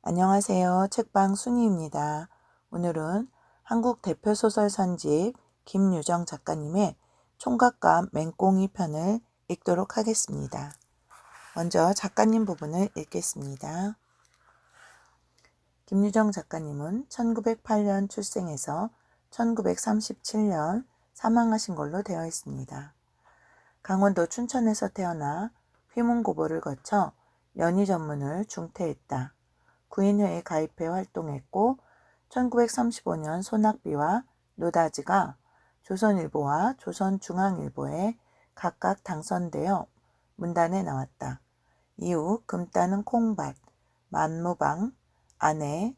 안녕하세요. 책방 순이입니다. 오늘은 한국 대표 소설 선집 김유정 작가님의 총각과 맹꽁이 편을 읽도록 하겠습니다. 먼저 작가님 부분을 읽겠습니다. 김유정 작가님은 1908년 출생해서 1937년 사망하신 걸로 되어 있습니다. 강원도 춘천에서 태어나 휘문고보를 거쳐 연희 전문을 중퇴했다. 구인회에 가입해 활동했고 1935년 소낙비와 노다지가 조선일보와 조선중앙일보에 각각 당선되어 문단에 나왔다. 이후 금따는 콩밭, 만무방, 아내,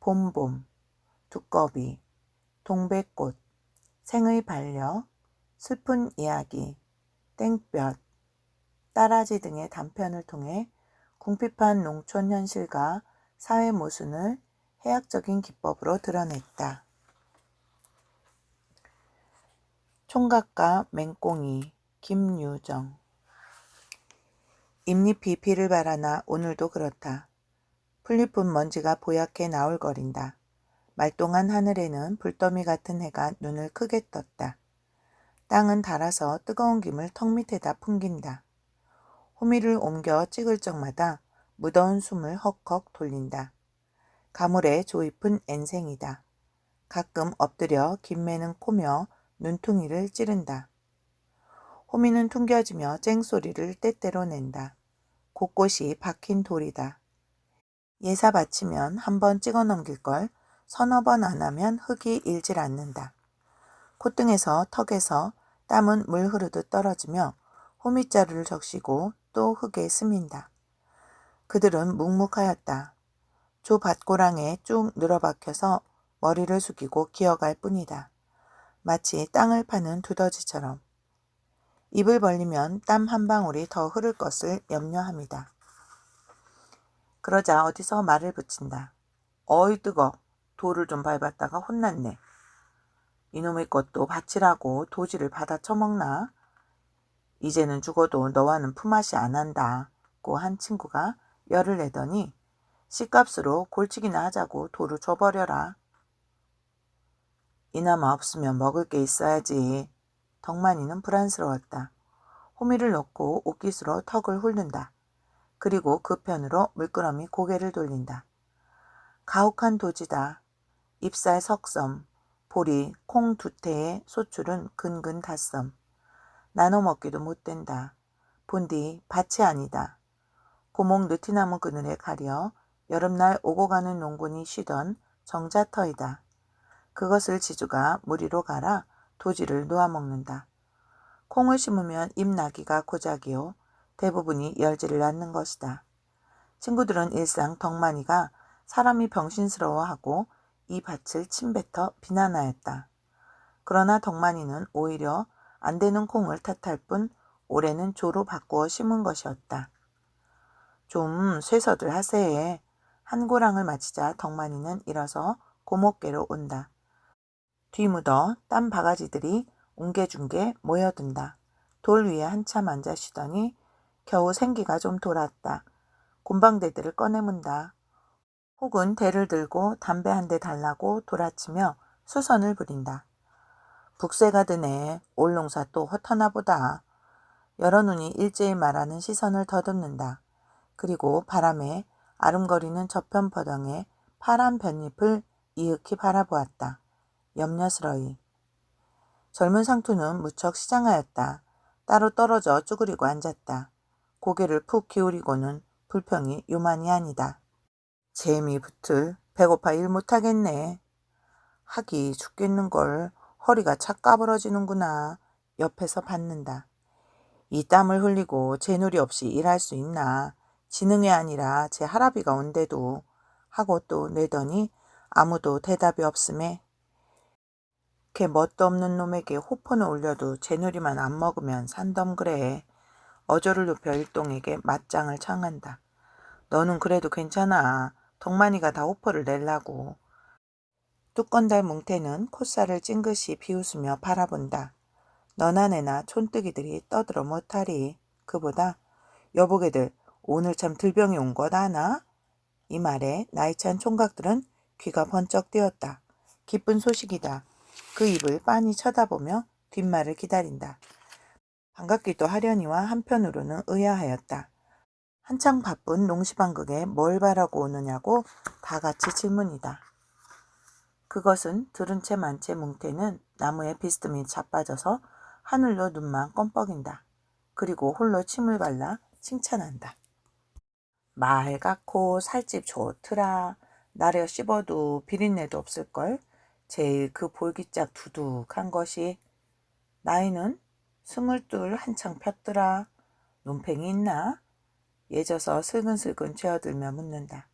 봄봄, 두꺼비, 동백꽃, 생의 반려, 슬픈 이야기, 땡볕, 따라지 등의 단편을 통해 궁핍한 농촌 현실과 사회 모순을 해학적인 기법으로 드러냈다. 총각과 맹꽁이 김유정 잎잎이 비를 바라나 오늘도 그렇다. 풀잎은 먼지가 보얗게 나울거린다. 말똥한 하늘에는 불더미 같은 해가 눈을 크게 떴다. 땅은 달아서 뜨거운 김을 턱 밑에다 풍긴다. 호미를 옮겨 찍을 적마다 무더운 숨을 헉헉 돌린다. 가물에 조잎은 앤생이다. 가끔 엎드려 김매는 코며 눈퉁이를 찌른다. 호미는 퉁겨지며 쨍소리를 때때로 낸다. 곳곳이 박힌 돌이다. 예사 바치면 한 번 찍어 넘길 걸 서너 번 안 하면 흙이 일질 않는다. 콧등에서 턱에서 땀은 물 흐르듯 떨어지며 호미자루를 적시고 또 흙에 스민다. 그들은 묵묵하였다. 조 밭고랑에 쭉 늘어박혀서 머리를 숙이고 기어갈 뿐이다. 마치 땅을 파는 두더지처럼. 입을 벌리면 땀 한 방울이 더 흐를 것을 염려합니다. 그러자 어디서 말을 붙인다. 어이 뜨거. 돌을 좀 밟았다가 혼났네. 이놈의 것도 밭이라고 도지를 받아 처먹나? 이제는 죽어도 너와는 품앗이 안 한다고 한 친구가 열을 내더니 씨값으로 골치기나 하자고 돌을 줘버려라. 이나마 없으면 먹을 게 있어야지. 덕만이는 불안스러웠다. 호미를 놓고 옷깃으로 턱을 훑는다. 그리고 그 편으로 물끄러미 고개를 돌린다. 가혹한 도지다. 잎살 석섬, 보리, 콩 두태의 소출은 근근 닷섬. 나눠 먹기도 못 된다. 본디 밭이 아니다. 고목 느티나무 그늘에 가려 여름날 오고 가는 농군이 쉬던 정자터이다. 그것을 지주가 무리로 갈아 도지를 놓아먹는다. 콩을 심으면 잎나기가 고작이요. 대부분이 열지를 않는 것이다. 친구들은 일상 덕만이가 사람이 병신스러워하고 이 밭을 침뱉어 비난하였다. 그러나 덕만이는 오히려 안 되는 콩을 탓할 뿐 올해는 조로 바꾸어 심은 것이었다. 좀 쇠서들 하세. 한 고랑을 마치자 덕만이는 일어서 고목계로 온다. 뒤묻어 땀 바가지들이 웅게중게 모여든다. 돌 위에 한참 앉아 쉬더니 겨우 생기가 좀 돌았다. 곰방대들을 꺼내문다. 혹은 대를 들고 담배 한 대 달라고 돌아치며 수선을 부린다. 북새가 드네. 올농사 또 헛하나 보다. 여러 눈이 일제히 말하는 시선을 더듬는다. 그리고 바람에 아름거리는 저편 버덩에 파란 볏잎을 이윽히 바라보았다. 염려스러이. 젊은 상투는 무척 시장하였다. 따로 떨어져 쭈그리고 앉았다. 고개를 푹 기울이고는 불평이 요만이 아니다. 재미 붙을 배고파 일 못하겠네. 하기 죽겠는 걸 허리가 착 까부러지는구나. 옆에서 받는다. 이 땀을 흘리고 제누리 없이 일할 수 있나. 지능이 아니라 제 할아비가 온대도 하고 또 내더니 아무도 대답이 없음에 걔 뭣도 없는 놈에게 호폰을 올려도 제누리만 안 먹으면 산덤 그래. 어조를 높여 일동에게 맞장을 청한다. 너는 그래도 괜찮아. 덕만이가 다 호포를 낼라고. 뚜건달 뭉태는 콧살을 찡긋이 비웃으며 바라본다. 너나 내나 촌뜨기들이 떠들어 못하리. 그보다 여보게들 오늘 참 들병이 온 것 아나? 이 말에 나이 찬 총각들은 귀가 번쩍 뜨였다. 기쁜 소식이다. 그 입을 빤히 쳐다보며 뒷말을 기다린다. 반갑기도 하려니와 한편으로는 의아하였다. 한창 바쁜 농시방극에 뭘 바라고 오느냐고 다 같이 질문이다. 그것은 들은 채 만채 뭉태는 나무에 비스듬히 자빠져서 하늘로 눈만 껌뻑인다. 그리고 홀로 침을 발라 칭찬한다. 맑고 살집 좋더라. 나려 씹어도 비린내도 없을걸. 제일 그 볼기짝 두둑한 것이 나이는 스물둘 한창 폈더라. 논팽이 있나? 예져서 슬근슬근 죄어들며 묻는다.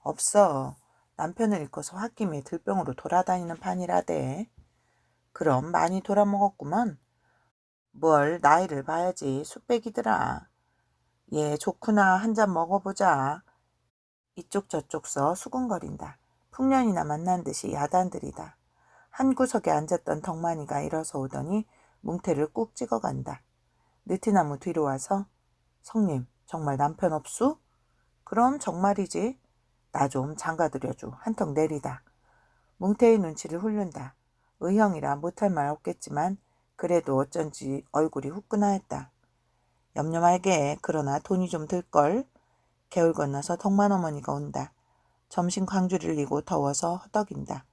없어. 남편을 잃고서 홧김에 들병으로 돌아다니는 판이라대. 그럼 많이 돌아먹었구먼. 뭘 나이를 봐야지 쑥백이더라. 얘 좋구나 한 잔 먹어보자. 이쪽 저쪽 서 수군거린다. 풍년이나 만난 듯이 야단들이다. 한 구석에 앉았던 덕만이가 일어서 오더니 뭉태를 꾹 찍어간다. 느티나무 뒤로 와서 성님 정말 남편 없수? 그럼 정말이지. 나 좀 장가들여줘. 한턱 내리다. 뭉태의 눈치를 훑는다. 의형이라 못할 말 없겠지만 그래도 어쩐지 얼굴이 후끈하였다. 염려 말게. 그러나 돈이 좀 들걸. 개울 건너서 덕만 어머니가 온다. 점심 광주를 리고 더워서 허덕인다.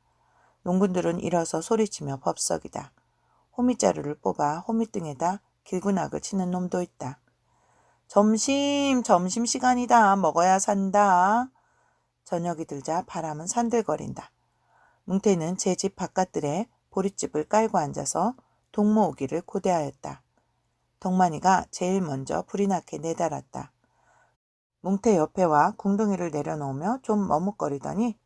농군들은 일어서 소리치며 법석이다. 호미자루를 뽑아 호미등에다 길구나그 치는 놈도 있다. 점심, 점심 시간이다. 먹어야 산다. 저녁이 들자 바람은 산들거린다. 뭉태는 제 집 바깥들에 보릿집을 깔고 앉아서 동무 오기를 고대하였다. 덕만이가 제일 먼저 불이 나게 내달았다. 뭉태 옆에 와 궁둥이를 내려놓으며 좀 머뭇거리더니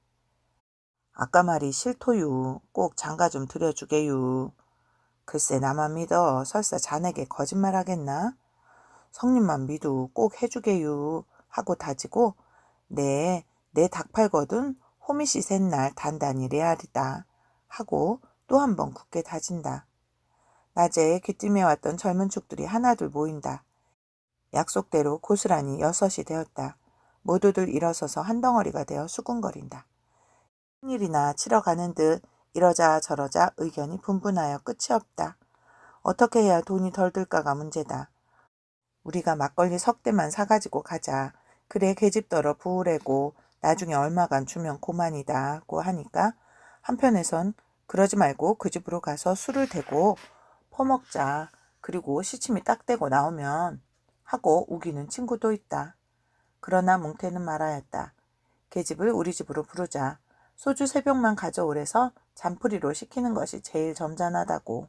아까 말이 싫토유. 꼭 장가 좀 들여주게유. 글쎄 나만 믿어 설사 자네게 거짓말 하겠나? 성님만 믿어 꼭 해주게유. 하고 다지고 네, 내 닭 팔거든 호미씨 셋날 단단히 레알이다. 하고 또 한 번 굳게 다진다. 낮에 귀뜸에 왔던 젊은 축들이 하나둘 모인다. 약속대로 고스란히 여섯이 되었다. 모두들 일어서서 한 덩어리가 되어 수군거린다. 일이나 치러 가는 듯 이러자 저러자 의견이 분분하여 끝이 없다. 어떻게 해야 돈이 덜 들까가 문제다. 우리가 막걸리 석 대만 사가지고 가자. 그래 계집더러 부으래고 나중에 얼마간 주면 고만이다고 하니까 한편에선 그러지 말고 그 집으로 가서 술을 대고 퍼먹자. 그리고 시침이 딱 되고 나오면 하고 우기는 친구도 있다. 그러나 뭉태는 말하였다. 계집을 우리 집으로 부르자. 소주 세 병만 가져오래서 잔풀이로 시키는 것이 제일 점잖하다고.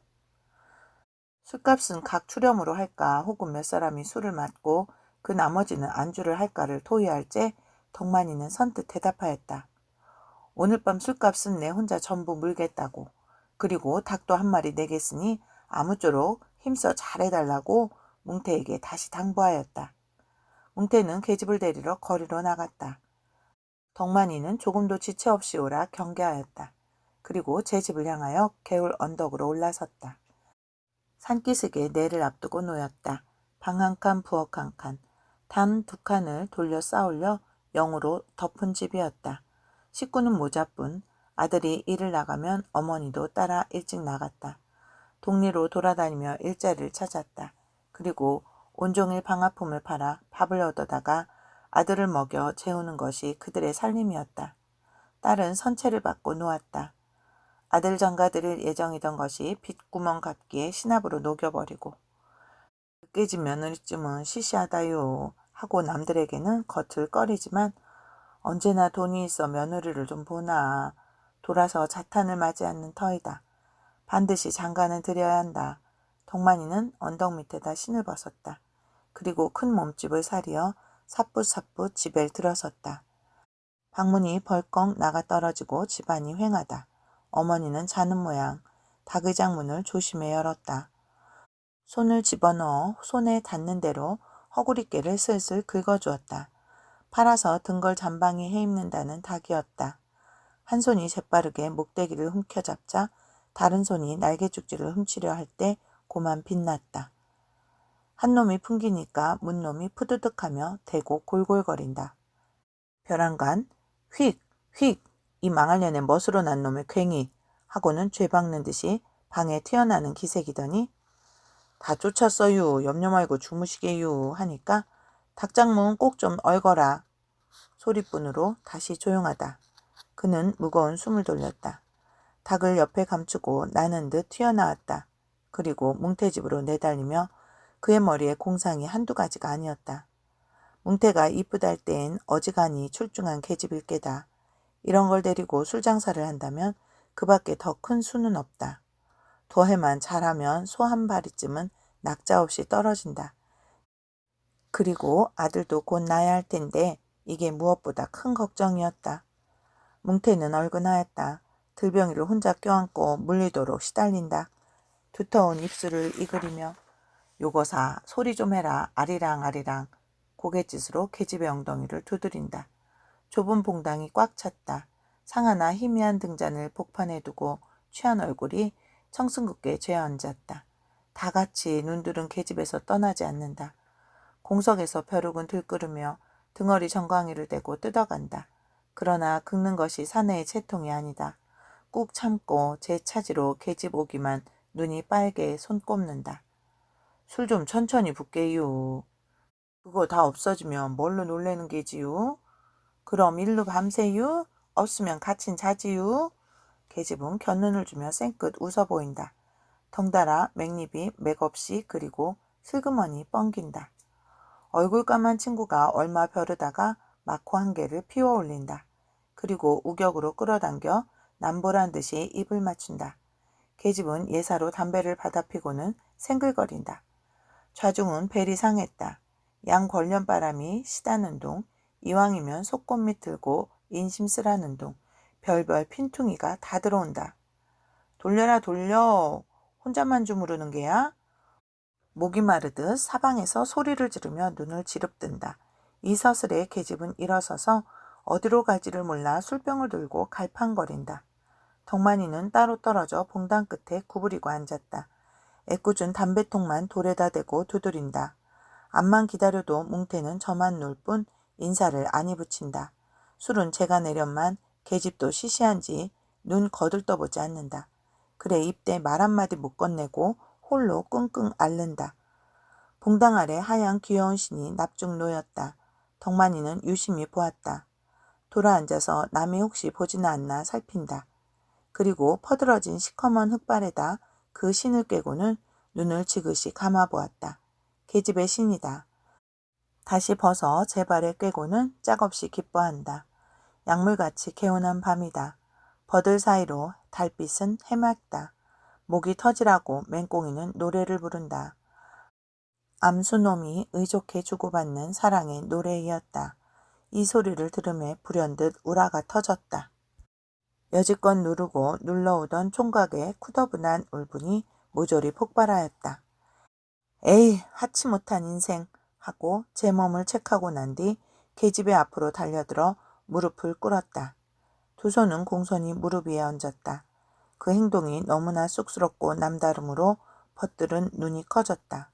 술값은 각 추렴으로 할까 혹은 몇 사람이 술을 맞고 그 나머지는 안주를 할까를 토의할제 덕만이는 선뜻 대답하였다. 오늘 밤 술값은 내 혼자 전부 물겠다고. 그리고 닭도 한 마리 내겠으니 아무쪼록 힘써 잘해달라고 뭉태에게 다시 당부하였다. 뭉태는 계집을 데리러 거리로 나갔다. 덕만이는 조금도 지체 없이 오라 경계하였다. 그리고 제 집을 향하여 개울 언덕으로 올라섰다. 산기슭에 내를 앞두고 놓였다. 방 한 칸, 부엌 한 칸, 단 두 칸을 돌려 쌓으려 영으로 덮은 집이었다. 식구는 모자뿐 아들이 일을 나가면 어머니도 따라 일찍 나갔다. 동리로 돌아다니며 일자리를 찾았다. 그리고 온종일 방아품을 팔아 밥을 얻어다가 아들을 먹여 재우는 것이 그들의 살림이었다. 딸은 선체를 받고 놓았다. 아들 장가들일 예정이던 것이 빗구멍 같기에 신압으로 녹여버리고 깨진 며느리쯤은 시시하다요 하고 남들에게는 겉을 꺼리지만 언제나 돈이 있어 며느리를 좀 보나 돌아서 자탄을 맞이 않는 터이다. 반드시 장가는 드려야 한다. 동만이는 언덕 밑에다 신을 벗었다. 그리고 큰 몸집을 사리어 사뿐사뿐 집에 들어섰다. 방문이 벌컥 나가 떨어지고 집안이 휑하다. 어머니는 자는 모양 닭의장 문을 조심해 열었다. 손을 집어넣어 손에 닿는 대로 허구리깨를 슬슬 긁어주었다. 팔아서 등걸 잠방에 해입는다는 닭이었다. 한 손이 재빠르게 목대기를 훔켜잡자 다른 손이 날개죽지를 훔치려 할 때 고만 빛났다. 한 놈이 풍기니까 문 놈이 푸드득하며 대고 골골거린다. 벼랑간 휙! 휙! 이 망할 년의 멋으로 난 놈의 괭이! 하고는 죄 박는 듯이 방에 튀어나는 기색이더니 다 쫓았어유. 염려 말고 주무시게유. 하니까 닭장문 꼭 좀 얼거라. 소리뿐으로 다시 조용하다. 그는 무거운 숨을 돌렸다. 닭을 옆에 감추고 나는 듯 튀어나왔다. 그리고 뭉태집으로 내달리며 그의 머리에 공상이 한두 가지가 아니었다. 뭉태가 할땐 어지간히 출중한 계집일 게다. 이런 걸 데리고 술 장사를 한다면 그 밖에 더 큰 수는 없다. 도해만 잘하면 소 한 마리쯤은 낙자 없이 떨어진다. 그리고 아들도 곧 낳아야 할 텐데 이게 무엇보다 큰 걱정이었다. 뭉태는 얼근하였다. 들병이를 혼자 껴안고 물리도록 시달린다. 두터운 입술을 이그리며 요거사 소리 좀 해라 아리랑 아리랑 고갯짓으로 계집의 엉덩이를 두드린다. 좁은 봉당이 꽉 찼다. 상하나 희미한 등잔을 복판에 두고 취한 얼굴이 청승국에 죄앉았다. 다 같이 눈들은 계집에서 떠나지 않는다. 공석에서 벼룩은 들끓으며 등허리 정강이를 대고 뜯어간다. 그러나 긁는 것이 사내의 채통이 아니다. 꾹 참고 제 차지로 계집 오기만 눈이 빨개 손 꼽는다. 술 좀 천천히 붓게요. 그거 다 없어지면 뭘로 놀래는 게지요? 그럼 일로 밤새유? 없으면 갇힌 자지유? 계집은 곁눈을 주며 쌩끗 웃어 보인다. 덩달아 맥립이 맥없이 그리고 슬그머니 뻥긴다. 얼굴 까만 친구가 얼마 벼르다가 마코 한 개를 피워 올린다. 그리고 우격으로 끌어당겨 남보란 듯이 입을 맞춘다. 계집은 예사로 담배를 받아 피고는 생글거린다. 좌중은 벨이 상했다. 양 걸련바람이 시다는 동, 이왕이면 속꽃밑 들고 인심 쓰라는 동, 별별 핀퉁이가 다 들어온다. 돌려라 돌려. 혼자만 주무르는 게야? 목이 마르듯 사방에서 소리를 지르며 눈을 지릅든다. 이서슬의 계집은 일어서서 어디로 갈지를 몰라 술병을 들고 갈팡거린다. 덕만이는 따로 떨어져 봉당 끝에 구부리고 앉았다. 애꿎은 담배통만 돌에다 대고 두드린다. 암만 기다려도 뭉태는 저만 놀 뿐 인사를 아니 붙인다. 술은 제가 내련만 계집도 시시한지 눈 거들떠보지 않는다. 그래 입대 말 한마디 못 건네고 홀로 끙끙 앓는다. 봉당 아래 하얀 귀여운 신이 납죽 놓였다. 덕만이는 유심히 보았다. 돌아앉아서 남이 혹시 보지는 않나 살핀다. 그리고 퍼들어진 시커먼 흙발에다 그 신을 꿰고는 눈을 지그시 감아보았다. 계집의 신이다. 다시 벗어 제 발에 꿰고는 짝없이 기뻐한다. 약물같이 개운한 밤이다. 버들 사이로 달빛은 해맑다. 목이 터지라고 맹꽁이는 노래를 부른다. 암수놈이 의족해 주고받는 사랑의 노래이었다. 이 소리를 들음에 불현듯 우라가 터졌다. 여지껏 누르고 눌러오던 총각의 쿠더분한 울분이 모조리 폭발하였다. 에이, 하치 못한 인생 하고 제 몸을 책하고 난 뒤 계집의 앞으로 달려들어 무릎을 꿇었다. 두 손은 공손히 무릎 위에 얹었다. 그 행동이 너무나 쑥스럽고 남다름으로 벗들은 눈이 커졌다.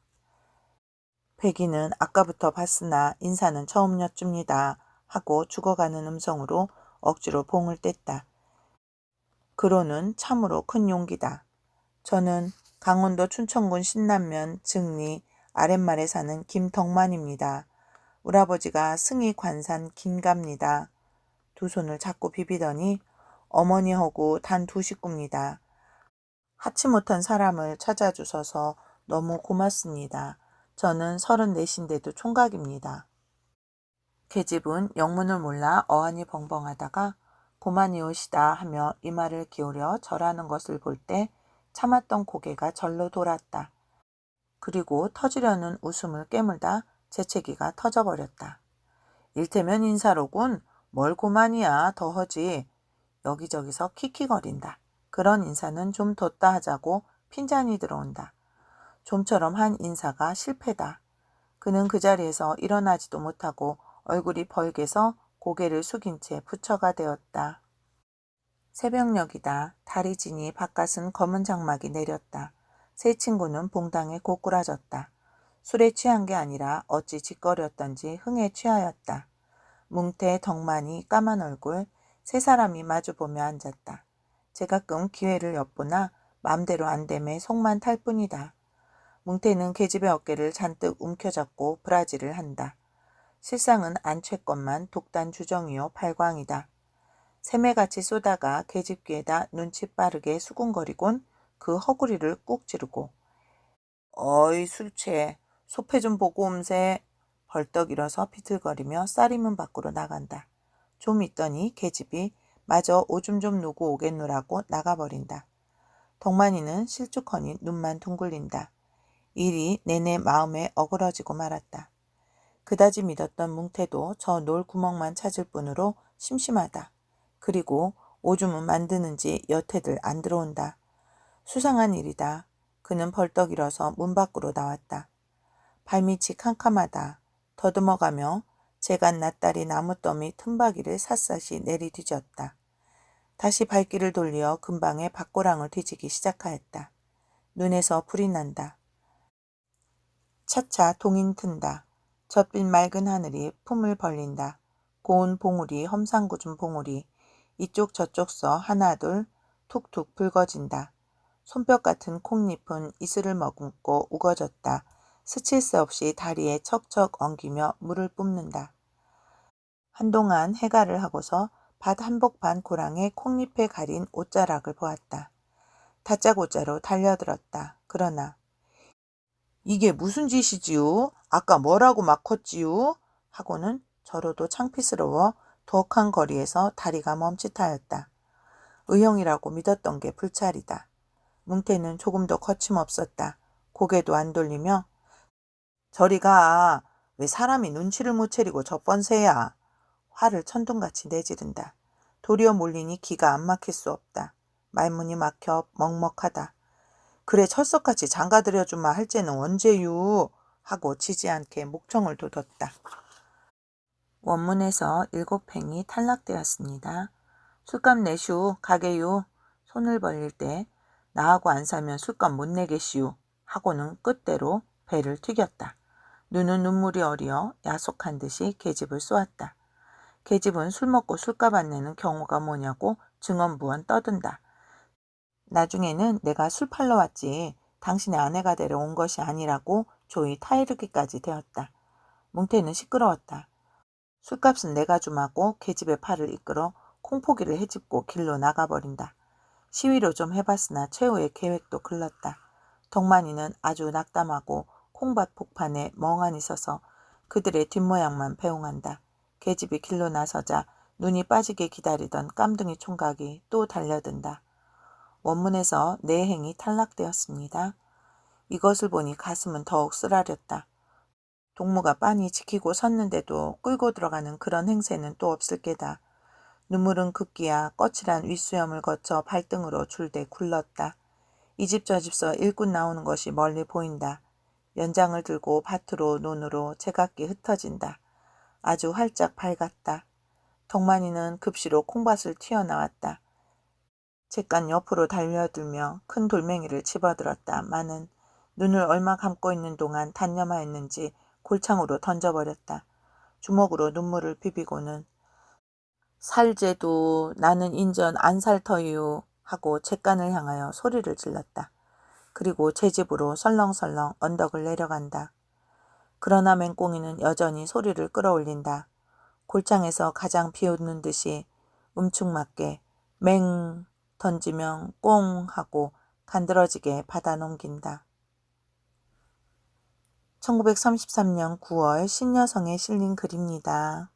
백이는 아까부터 봤으나 인사는 처음 여쭙니다. 하고 죽어가는 음성으로 억지로 봉을 뗐다. 그로는 참으로 큰 용기다. 저는 강원도 춘천군 신남면 증리 아랫말에 사는 김덕만입니다. 우라버지가 승희 관산 김갑니다. 두 손을 잡고 비비더니 어머니하고 단 두 식구입니다. 하치 못한 사람을 찾아주셔서 너무 고맙습니다. 저는 서른넷인데도 총각입니다. 계집은 영문을 몰라 어안이 벙벙하다가 고만이 오시다 하며 이마를 기울여 절하는 것을 볼 때 참았던 고개가 절로 돌았다. 그리고 터지려는 웃음을 깨물다 재채기가 터져버렸다. 일테면 인사로군. 뭘 고만이야 더허지. 여기저기서 킥킥거린다. 그런 인사는 좀 뒀다 하자고 핀잔이 들어온다. 좀처럼 한 인사가 실패다. 그는 그 자리에서 일어나지도 못하고 얼굴이 벌게서 고개를 숙인 채 부처가 되었다. 새벽녘이다. 달이 지니 바깥은 검은 장막이 내렸다. 세 친구는 봉당에 고꾸라졌다. 술에 취한 게 아니라 어찌 짓거렸던지 흥에 취하였다. 뭉태, 덕만이, 까만 얼굴 세 사람이 마주보며 앉았다. 제가끔 기회를 엿보나 맘대로 안 됨에 속만 탈 뿐이다. 뭉태는 계집의 어깨를 잔뜩 움켜잡고 브라질을 한다. 실상은 안채것만 독단 주정이요 발광이다. 샘매같이 쏘다가 계집 귀에다 눈치 빠르게 수군거리곤 그 허구리를 꾹 찌르고 어이 술 취해 소패 좀 보고 옴세 벌떡 일어서 비틀거리며 쌀이문 밖으로 나간다. 좀 있더니 계집이 마저 오줌 좀 누고 오겠노라고 나가버린다. 덕만이는 실쭉하니 눈만 둥글린다. 일이 내내 마음에 어그러지고 말았다. 그다지 믿었던 뭉태도 저 놀 구멍만 찾을 뿐으로 심심하다. 그리고 오줌은 만드는지 여태들 안 들어온다. 수상한 일이다. 그는 벌떡 일어서 문 밖으로 나왔다. 발밑이 캄캄하다. 더듬어가며 재간 낯다리 나무더미 틈바귀를 샅샅이 내리뒤졌다. 다시 발길을 돌려 근방에 밖고랑을 뒤지기 시작하였다. 눈에서 불이 난다. 차차 동인 튼다. 젖빛 맑은 하늘이 품을 벌린다. 고운 봉우리, 험상궂은 봉우리, 이쪽 저쪽 서 하나둘 툭툭 붉어진다. 손뼉 같은 콩잎은 이슬을 머금고 우거졌다. 스칠 새 없이 다리에 척척 엉기며 물을 뿜는다. 한동안 해가를 하고서 밭 한복판 고랑에 콩잎에 가린 옷자락을 보았다. 다짜고짜로 달려들었다. 그러나 이게 무슨 짓이지요? 아까 뭐라고 막 컸지요? 하고는 저로도 창피스러워 두억한 거리에서 다리가 멈칫하였다. 의형이라고 믿었던 게 불찰이다. 뭉태는 조금 더 거침없었다. 고개도 안 돌리며 저리 가. 왜 사람이 눈치를 못 채리고 저번새야. 화를 천둥같이 내지른다. 도리어 몰리니 기가 안 막힐 수 없다. 말문이 막혀 먹먹하다. 그래 철석같이 장가들여주마 할제는 언제유 하고 지지 않게 목청을 돋웠다. 원문에서 일곱 팽이 탈락되었습니다. 술값 내슈 가게유 손을 벌릴 때 나하고 안 사면 술값 못 내겠시우 하고는 끝대로 배를 튀겼다. 눈은 눈물이 어리어 야속한 듯이 계집을 쏘았다. 계집은 술 먹고 술값 안 내는 경우가 뭐냐고 증언부언 떠든다. 나중에는 내가 술 팔러 왔지 당신의 아내가 되려 온 것이 아니라고 조이 타이르기까지 되었다. 뭉태는 시끄러웠다. 술값은 내가 줌하고 계집의 팔을 이끌어 콩포기를 헤집고 길로 나가버린다. 시위로 좀 해봤으나 최후의 계획도 글렀다. 덕만이는 아주 낙담하고 콩밭 폭판에 멍하니 서서 그들의 뒷모양만 배웅한다. 계집이 길로 나서자 눈이 빠지게 기다리던 깜둥이 총각이 또 달려든다. 원문에서 내 행이 탈락되었습니다. 이것을 보니 가슴은 더욱 쓰라렸다. 동무가 빤히 지키고 섰는데도 끌고 들어가는 그런 행세는 또 없을 게다. 눈물은 급기야 거칠한 윗수염을 거쳐 발등으로 줄대 굴렀다. 이 집 저 집서 일꾼 나오는 것이 멀리 보인다. 연장을 들고 밭으로 논으로 제각기 흩어진다. 아주 활짝 밝았다. 덕만이는 급시로 콩밭을 튀어나왔다. 잿간 옆으로 달려들며 큰 돌멩이를 집어들었다. 마는 눈을 얼마 감고 있는 동안 단념하였는지 골창으로 던져버렸다. 주먹으로 눈물을 비비고는 살제도 나는 인전 안 살터유 하고 잿간을 향하여 소리를 질렀다. 그리고 제 집으로 설렁설렁 언덕을 내려간다. 그러나 맹꽁이는 여전히 소리를 끌어올린다. 골창에서 가장 비웃는 듯이 음축맞게 맹 던지면 꽁 하고 간드러지게 받아 넘긴다. 1933년 9월 신여성에 실린 글입니다.